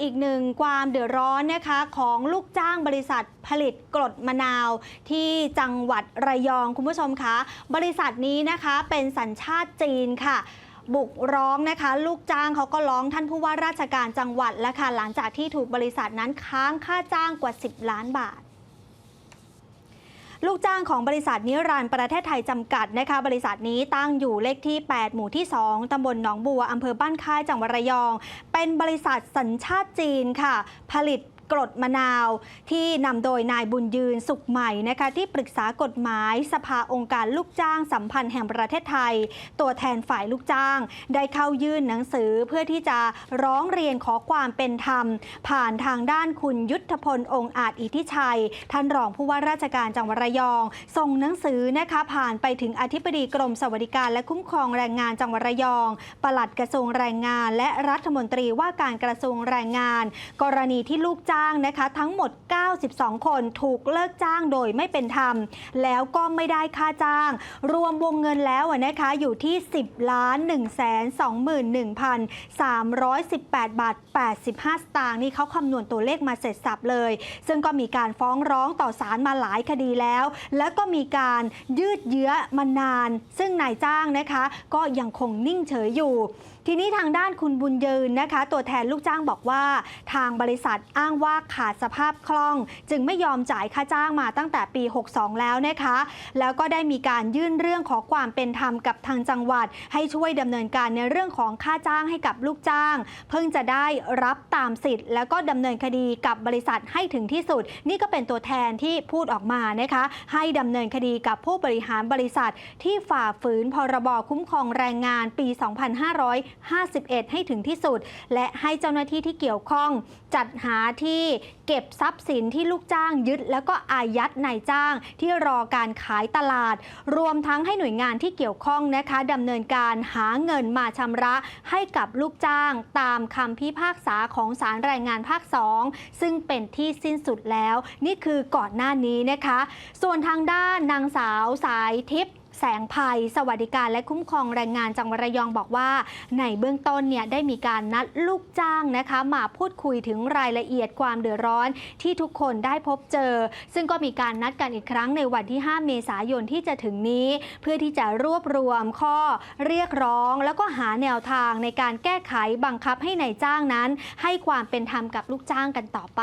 อีกหนึ่งความเดือดร้อนนะคะของลูกจ้างบริษัทผลิตกรดมะนาวที่จังหวัดระยองคุณผู้ชมคะ บริษัทนี้นะคะเป็นสัญชาติจีนค่ะบุกร้องนะคะ ลูกจ้างเขาก็ร้องท่านผู้ว่าราชการจังหวัดแล้วค่ะหลังจากที่ถูกบริษัทนั้นค้างค่าจ้างกว่า 10 ล้านบาท ลูกจ้างของบริษัทนิรันดร์ประเทศไทยจำกัดนะคะ บริษัทนี้ตั้งอยู่เลขที่ 8 หมู่ที่ 2 ตำบลหนองบัวอำเภอบ้านค่ายจังหวัดระยอง เป็นบริษัทสัญชาติจีนค่ะ ผลิต กรดมะนาว ที่นำโดยนายบุญยืนสุขใหม่นะคะที่ปรึกษากฎหมายสภาองค์การลูกจ้างสัมพันธ์แห่งประเทศไทย ตัวแทนฝ่ายลูกจ้าง ได้เข้ายื่นหนังสือเพื่อที่จะร้องเรียนขอความเป็นธรรม ผ่านทางด้านคุณยุทธพลองค์อาจอิทธิชัย ท่านรองผู้ว่าราชการจังหวัดระยอง ส่งหนังสือนะคะผ่านไปถึงอธิบดีกรมสวัสดิการและคุ้มครองแรงงานจังหวัดระยอง ปลัดกระทรวงแรงงาน และรัฐมนตรีว่าการกระทรวงแรงงาน กรณีที่ลูกจ้างนะคะ ทั้งหมด 92 คนถูกเลิกจ้างโดยไม่เป็นธรรม แล้วก็ไม่ได้ค่าจ้าง รวมวงเงินแล้วนะคะอยู่ที่ 10ล้าน1 2 1 318 บาท 85 สตางค์นี่เขาคำนวณตัวเลขมาเสร็จสับเลย ซึ่งก็มีการฟ้องร้องต่อศาลมาหลายคดีแล้ว แล้วก็มีการยืดเยื้อมานาน ซึ่งนายจ้างนะคะ ก็ยังคงนิ่งเฉยอยู่ ทีนี้ทางด้านคุณบุญยืนนะคะ ตัวแทนลูกจ้างบอกว่า ทางบริษัทอ้างว่าขาดสภาพคล่อง จึงไม่ยอมจ่ายค่าจ้างมาตั้งแต่ปี 62 แล้วนะคะ แล้วก็ได้มีการยื่นเรื่องขอความเป็นธรรมกับทางจังหวัด ให้ช่วยดำเนินการในเรื่องของค่าจ้างให้กับลูกจ้าง เพิ่งจะได้รับตามสิทธิ์ แล้วก็ดำเนินคดีกับบริษัทให้ถึงที่สุด นี่ก็เป็นตัวแทนที่พูดออกมานะคะ ให้ดำเนินคดีกับผู้บริหารบริษัท ที่ฝ่าฝืนพรบคุ้มครองแรงงานปี 2551 ให้ถึงที่สุด และให้เจ้าหน้าที่ที่เกี่ยวข้อง จัดหาที่ที่เก็บทรัพย์สินที่ลูกจ้างยึด แล้วก็อายัดนายจ้าง ที่รอการขายตลาด รวมทั้งให้หน่วยงานที่เกี่ยวข้องนะคะดำเนินการหาเงินมาชำระให้กับลูกจ้าง ตามคำพิพากษาของศาลแรงงานภาค 2 ซึ่งเป็นที่สิ้นสุดแล้ว นี่คือก่อนหน้านี้นะคะ ส่วนทางด้านนางสาวสายทิพย์ แสงภัย สวัสดิการและคุ้มครองแรงงานจังหวัดระยองบอกว่า ในเบื้องต้นเนี่ยได้มีการนัดลูกจ้างนะคะ มาพูดคุยถึงรายละเอียดความเดือดร้อนที่ทุกคนได้พบเจอ ซึ่งก็มีการนัดกันอีกครั้งในวันที่ 5 เมษายนที่จะถึงนี้ เพื่อที่จะรวบรวมข้อเรียกร้อง แล้วก็หาแนวทางในการแก้ไขบังคับให้ในายจ้างนั้น ให้ความเป็นธรรมกับลูกจ้างกันต่อไป